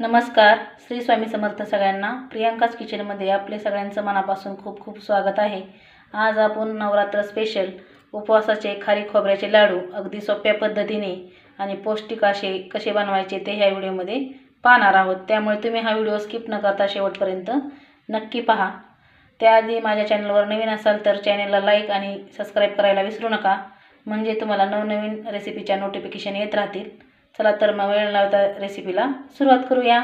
नमस्कार श्री स्वामी समर्थ सगळ्यांना. प्रियांकाच किचनमध्ये आपले सगळ्यांचं मनापासून खूप खूप स्वागत आहे. आज आपण नवरात्र स्पेशल उपवासाचे खारी खोबऱ्याचे लाडू अगदी सोप्या पद्धतीने आणि पौष्टिक असे कसे बनवायचे ते ह्या व्हिडिओमध्ये पाहणार आहोत. त्यामुळे तुम्ही हा व्हिडिओ स्किप न करता शेवटपर्यंत नक्की पहा. त्याआधी माझ्या चॅनलवर नवीन असाल तर चॅनलला लाईक आणि सबस्क्राईब करायला विसरू नका. म्हणजे तुम्हाला नवनवीन रेसिपीच्या नोटिफिकेशन येत राहतील. चला तर मग वेळ लावता रेसिपीला सुरुवात करूया.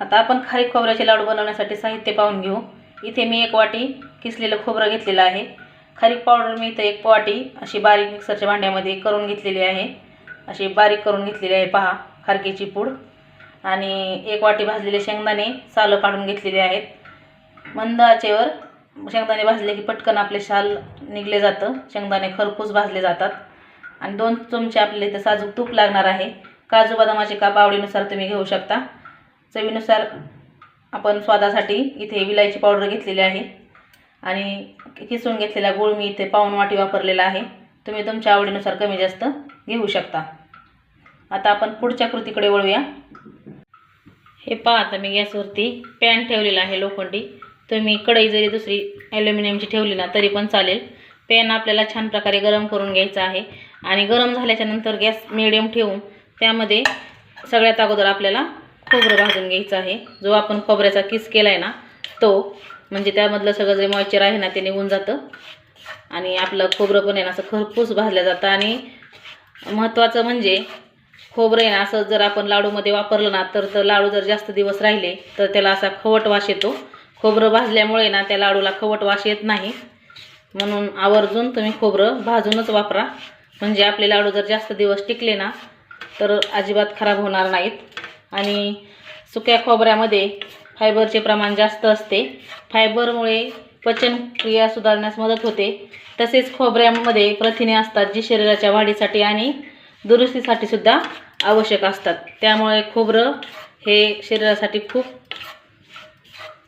आता आपण खारीक खोबऱ्याचे लाडू बनवण्यासाठी साहित्य पाहून घेऊ. इथे मी एक वाटी किसलेलं खोबरं घेतलेलं आहे. खारीक पावडर मी इथं एक वाटी अशी बारीक मिक्सरच्या भांड्यामध्ये करून घेतलेली आहे. अशी बारीक करून घेतलेली आहे पहा खारकीची पूड. आणि एक वाटी भाजलेले शेंगदाणे सालं काढून घेतलेले आहेत. मंद आचेवर शेंगदाणे भाजले की पटकन आपले शाल निघले जातं. शेंगदाणे खरपूस भाजले जातात. आणि दोन चमचे आपल्याला इथं साजूक तूप लागणार आहे. काजू बदामाचे काप आवडीनुसार तुम्ही घेऊ शकता. चवीनुसार आपण स्वादासाठी इथे विलायची पावडर घेतलेली आहे. आणि किसून घेतलेला गूळ मी इथे पाऊण वाटी वापरलेला आहे. तुम्ही तुमच्या आवडीनुसार कमी जास्त घेऊ शकता. आता आपण पुढच्या कृतीकडे वळूया. हे पहा आता मी गॅसवरती पॅन ठेवलेला आहे लोखंडी. तुम्ही कढई जरी दुसरी ॲल्युमिनियमची ठेवली ना तरी पण चालेल. पॅन आपल्याला छान प्रकारे गरम करून घ्यायचा आहे. आणि गरम झाल्याच्यानंतर गॅस मिडियम ठेवून त्यामध्ये सगळ्यात अगोदर आपल्याला खोबरं भाजून घ्यायचं आहे. जो आपण खोबऱ्याचा किस केला आहे ना तो. म्हणजे त्यामधलं सगळं जे मॉइश्चर आहे ना ते निघून जातं. आणि आपलं खोबरं पण आहे ना असं खरपूस भाजलं जातं. आणि महत्त्वाचं म्हणजे खोबरं आहे ना असं जर आपण लाडूमध्ये वापरलं ना तर तर लाडू जर जास्त दिवस राहिले तर त्याला असा खवट वास येतो. खोबरं भाजल्यामुळे ना त्या लाडूला खवट वास येत नाही. म्हणून आवर्जून तुम्ही खोबरं भाजूनच वापरा. म्हणजे आपले लाडू जर जास्त दिवस टिकले ना तर अजिबात खराब होणार नाहीत. आणि सुक्या खोबऱ्यामध्ये फायबरचे प्रमाण जास्त असते. फायबरमुळे पचनक्रिया सुधारण्यास मदत होते. तसेच खोबऱ्यामध्ये प्रथिने असतात जी शरीराच्या वाढीसाठी आणि दुरुस्तीसाठी सुद्धा आवश्यक असतात. त्यामुळे खोबरं हे शरीरासाठी खूप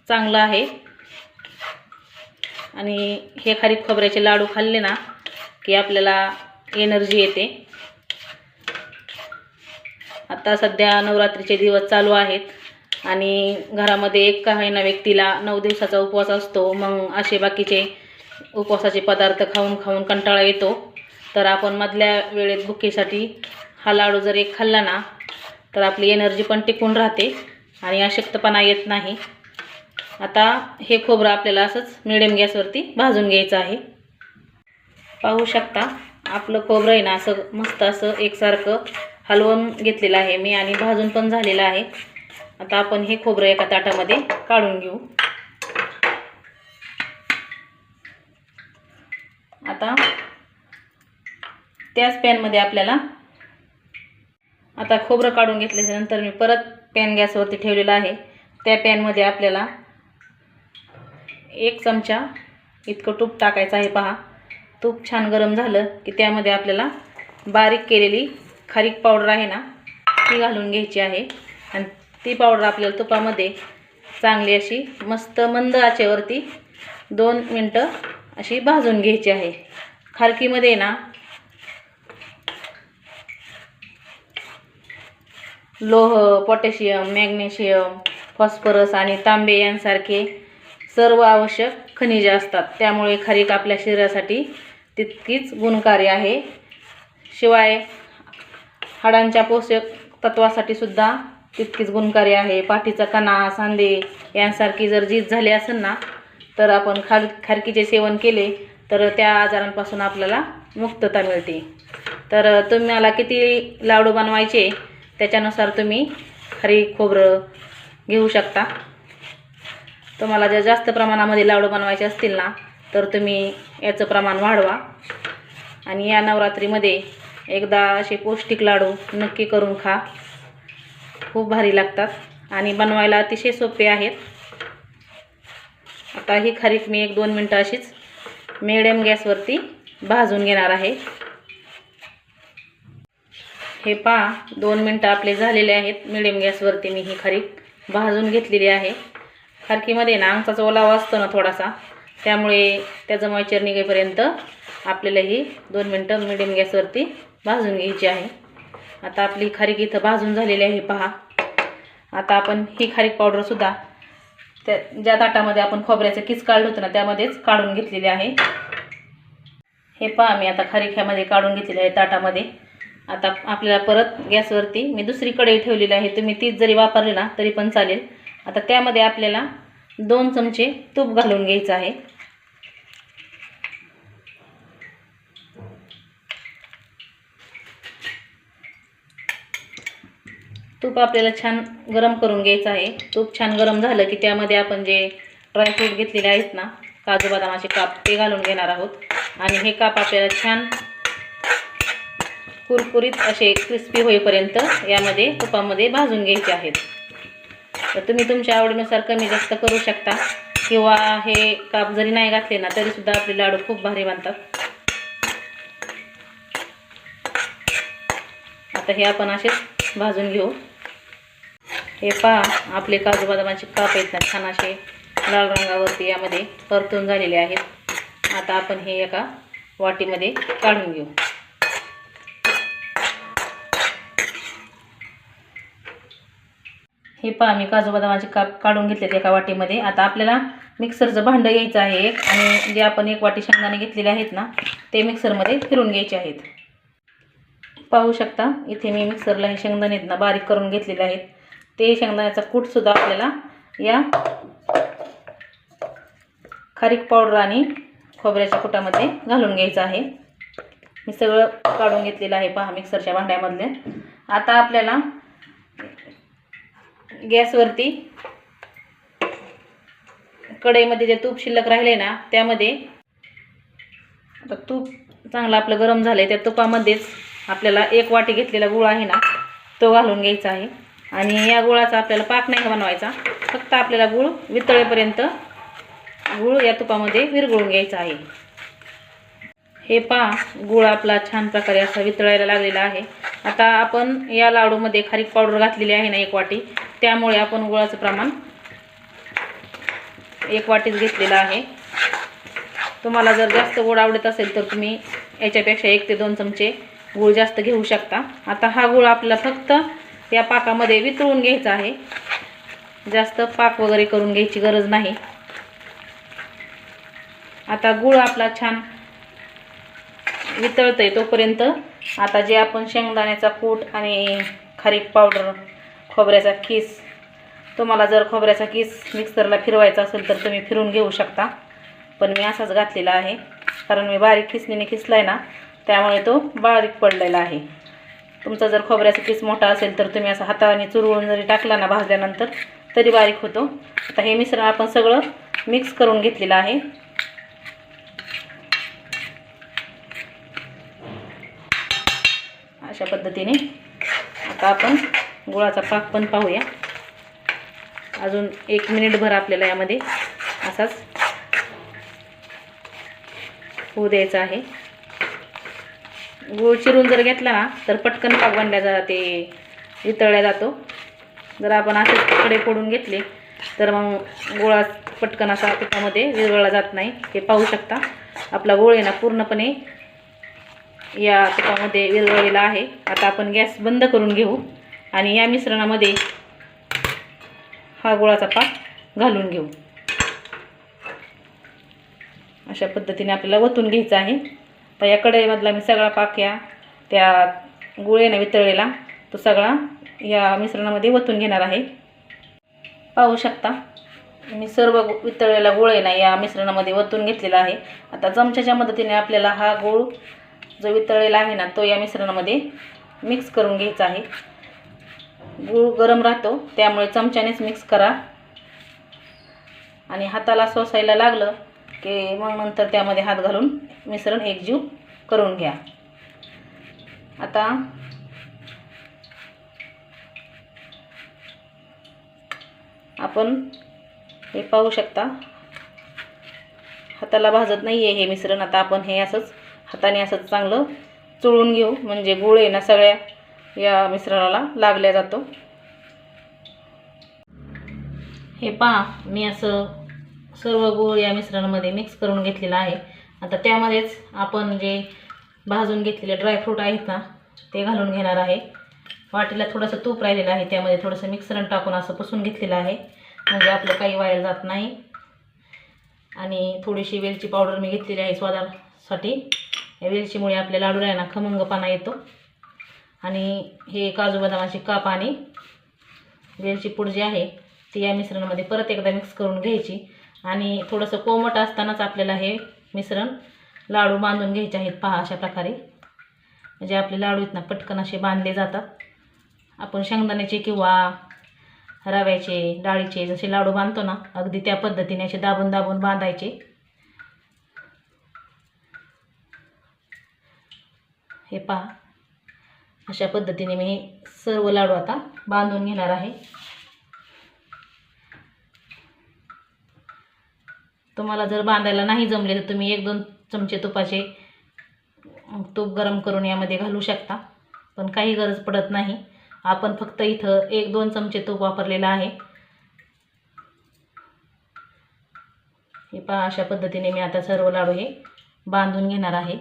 चांगलं आहे. आणि हे खारीक खोबऱ्याचे लाडू खाल्ले ना की आपल्याला एनर्जी येते. आता सध्या नवरात्रीचे दिवस चालू आहेत आणि घरामध्ये एक काहीना व्यक्तीला नऊ दिवसाचा उपवास असतो. मग असे बाकीचे उपवासाचे पदार्थ खाऊन खाऊन कंटाळा येतो. तर आपण मधल्या वेळेत भुकेसाठी हा लाडू जर एक खाल्ला ना तर आपली एनर्जी पण टिकून राहते आणि अशक्तपणा येत नाही. आता हे खोबरं आपल्याला असंच मिडियम गॅसवरती भाजून घ्यायचं आहे. पाहू शकता. आपलं खोबरं आहे ना असं मस्त असं एकसारखं हलवून घेतलेलं आहे मी आणि भाजून पण झालेलं आहे. आता आपण हे खोबरं एका ताटामध्ये काढून घेऊ. आता त्याच पॅनमध्ये आपल्याला आता खोबरं काढून घेतल्याच्यानंतर मी परत पॅन गॅसवरती ठेवलेलं आहे. त्या पॅनमध्ये आपल्याला एक चमचा इतकं तूप टाकायचं आहे पहा. तूप छान गरम झालं की त्यामध्ये आपल्याला बारीक केलेली खारीक पावडर आहे ना ती घालून घ्यायची आहे. आणि ती पावडर आपल्याला तुपामध्ये चांगली अशी मस्त मंद आचेवरती दोन मिनटं अशी भाजून घ्यायची आहे. खारकीमध्ये ना लोह पोटॅशियम मॅग्नेशियम फॉस्फरस आणि तांबे यांसारखे सर्व आवश्यक खनिजे असतात. त्यामुळे खारीक आपल्या शरीरासाठी तितकीच गुणकारी आहे. शिवाय हाडांच्या पोषक तत्वासाठी सुद्धा तितकीच गुणकारी आहे. पाठीचा कणा सांधे यांसारखी जर झीज झाली असेल ना तर आपण खार खारकीचे सेवन केले तर त्या आजारांपासून आपल्याला मुक्तता मिळते. तर तुम्हाला किती लाडू बनवायचे त्याच्यानुसार तुम्ही खारी खोबरं घेऊ शकता. तुम्हाला जर जास्त प्रमाणामध्ये लाडू बनवायचे असतील ना तर तुम्ही याचं प्रमाण वाढवा. आणि या नवरात्रीमध्ये एकदा असे पौष्टिक लाडू नक्की करून खा. खूप भारी लागतात आणि बनवायला अतिशय सोपे आहेत. आता ही खारीक मी एक दोन मिनटं अशीच मिडियम गॅसवरती भाजून घेणार आहे. हे पहा दोन मिनटं आपले झालेले आहेत. मिडियम गॅसवरती मी ही खारीक भाजून घेतलेली आहे. खारकीमध्ये ना अंगचाच ओलावा असतो ना थोडासा त्यामुळे त्याचं मॉइचर निघेपर्यंत आपल्याला ही दोन मिनटं मिडियम गॅसवरती भाजून घ्यायची आहे. आता आपली खारीक इथं भाजून झालेली आहे पहा. आता आपण ही खारीक पावडरसुद्धा त्या ज्या ताटामध्ये आपण खोबऱ्याचं किस काढलं होतं ना त्यामध्येच काढून घेतलेली आहे. हे पहा मी आता खारीक ह्यामध्ये काढून घेतलेली आहे ताटामध्ये. आता आपल्याला परत गॅसवरती मी दुसरी कढई ठेवलेली आहे. तुम्ही तीच जरी वापरली ना तरी पण चालेल. आता त्यामध्ये आपल्याला दोन चमचे तूप घालून घ्यायचं आहे. तूप आपल्याला छान गरम करून घ्यायचं आहे. तूप छान गरम झालं की त्यामध्ये आपण जे ड्रायफ्रूट घेतलेले आहेत ना काजू बदामाचे काप ते घालून घेणार आहोत. आणि हे काप आपल्याला छान कुरकुरीत असे क्रिस्पी होईपर्यंत यामध्ये तुपामध्ये भाजून घ्यायचे आहेत. तर तुम्ही तुमच्या आवडीनुसार कमी जास्त करू शकता. किंवा हे काप जरी नाही घातले ना तरीसुद्धा आपले लाडू खूप भारी बनतात. आता हे आपण असेच भाजून घेऊ. हे पहा आपले काजू बदामाचे काप आहेत ना छान असे लाल रंगावरती यामध्ये परतून झालेले आहेत. आता आपण हे एका वाटीमध्ये काढून घेऊ. हे पहा मी काजू बदामाचे काप काढून घेतलेत एका वाटीमध्ये. आता आपल्याला मिक्सरचं भांडं घ्यायचं आहे एक आणि जे आपण एक वाटी शेंगदाणे घेतलेले आहेत ना ते मिक्सरमध्ये फिरून घ्यायचे आहेत. पाहू शकता इथे मी मिक्सरला हे शेंगदाणे ना बारीक करून घेतलेले आहेत. ते शेंगदाण्याचा कूटसुद्धा आपल्याला या खारीक पावडर आणि खोबऱ्याच्या कुटामध्ये घालून घ्यायचं आहे. मी सगळं काढून घेतलेलं आहे पहा मिक्सरच्या भांड्यामधले. आता आपल्याला गॅसवरती. कढईमध्ये जे तूप शिल्लक राहिले ना त्यामध्ये आता तूप चांगलं आपलं गरम झालं आहे त्या तुपामध्येच आपल्याला एक वाटी घेतलेला गुळ आहे ना तो घालून घ्यायचा आहे. आणि या गुळाचा आपल्याला पाक नाही बनवायचा फक्त आपल्याला गुळ वितळेपर्यंत गुळ या तुपामध्ये विरघळून घ्यायचा आहे. हे पहा गुळ आपला छान प्रकारे असा वितळायला लागलेला आहे. आता आपण या लाडूमध्ये खारीक पावडर घातलेली आहे ना एक वाटी. त्यामुळे आपण गुळाचं प्रमाण एक वाटीच घेतलेलं आहे. तुम्हाला जर जास्त गोड आवडत असेल तर तुम्ही याच्यापेक्षा एक ते दोन चमचे गूळ जास्त घेऊ शकता. आता हा गूळ आपल्याला फक्त या पाकामध्ये वितळून घ्यायचा आहे. जास्त पाक वगैरे करून घ्यायची गरज नाही. आता गूळ आपला छान वितळतंय तोपर्यंत आता जे आपण शेंगदाण्याचा कूट आणि खारीक पावडर खोबऱ्याचा किस. तुम्हाला जर खोबऱ्याचा किस मिक्सरला फिरवायचा असेल तर तुम्ही फिरून घेऊ शकता. पण मी असाच घातलेला आहे. कारण मी बारीक खिसणीने खिसला आहे ना त्यामुळे तो बारीक पडलेला आहे. तुमचा जर खोबऱ्याचा किस मोठा असेल तर तुम्ही असं हाताने चुरवून जरी टाकला ना भाजल्यानंतर तरी बारीक होतो. आता हे मिश्रण आपण सगळं मिक्स करून घेतलेलं आहे. अशा पद्धतीने आता आपण गुळाचा पाक पण पाहूया. अजून एक मिनिटभर आपल्याला यामध्ये असाच होऊ द्यायचा आहे. गूळ चिरून जर घेतला ना तर पटकन पाक बनल्या जाते वितळल्या जातो. जर आपण असे कडे फोडून घेतले तर मग गोळा पटकन असा पिठामध्ये विरगळला जात नाही. हे पाहू शकता. आपला गोळ आहे ना पूर्णपणे या पिठामध्ये विरगळलेला आहे. आता आपण गॅस बंद करून घेऊ. आणि या मिश्रणामध्ये हा गुळाचा पाक घालून घेऊ. अशा पद्धतीने आपल्याला वतून घ्यायचं आहे. तर या कढईमधला मी सगळा पाक या त्या गुळेने वितळलेला तो सगळा या मिश्रणामध्ये वतून घेणार आहे. पाहू शकता मी सर्व वितळलेला गुळ आहे ना या मिश्रणामध्ये वतून घेतलेला आहे. आता चमच्याच्या मदतीने आपल्याला हा गूळ जो वितळलेला आहे ना तो या मिश्रणामध्ये मिक्स करून घ्यायचा आहे. गूळ गरम राहतो त्यामुळे चमच्यानेच मिक्स करा. आणि हाताला सोसायला लागलं की मग नंतर त्यामध्ये हात घालून मिश्रण एकजीव करून घ्या. आता आपण हे पाहू शकता. हाताला भाजत नाही आहे हे मिश्रण आता आपण हे असंच हाताने असंच चांगलं चुळून घेऊ. म्हणजे गुळ आहे ना सगळ्या या मिश्रणाला लागल्या जातो. हे पहा मी असं सर्व गूळ या मिश्रणामध्ये मिक्स करून घेतलेलं आहे. आता त्यामध्येच आपण जे भाजून घेतलेले ड्रायफ्रूट आहेत ना ते घालून घेणार आहे. वाटीला थोडंसं तूप राहिलेलं आहे त्यामध्ये थोडंसं मिक्सरण टाकून असं पुसून घेतलेलं आहे. म्हणजे आपलं काही वाया जात नाही. आणि थोडीशी वेलची पावडर मी घेतलेली आहे स्वादासाठी. या वेलचीमुळे आपल्या लाडूला ना खमंगपणा येतो. आणि हे काजू बदामाची काप आणि वेलची पूड जी आहे ती या मिश्रणामध्ये परत एकदा मिक्स करून घ्यायची. आणि थोडंसं कोमट असतानाच आपल्याला हे मिश्रण लाडू बांधून घ्यायचे आहेत. पहा अशा प्रकारे. म्हणजे आपले लाडू इथनं पटकन असे बांधले जातात. आपण शेंगदाण्याचे किंवा रव्याचे डाळीचे जसे लाडू बांधतो ना अगदी त्या पद्धतीने असे दाबून दाबून बांधायचे. हे पहा. अशा पद्धतीने मी हे सर्व लाडू आता बांधून घेणार आहे. तुम्हाला जर बांधायला नाही जमले तर तुम्ही एक दोन चमचे तुपाचे तूप गरम करून यामध्ये घालू शकता पण काही गरज पडत नाही. आपण फक्त इथं एक दोन चमचे तूप वापरलेलं आहे. हे पहा अशा पद्धतीने मी आता सर्व लाडू हे बांधून घेणार आहे.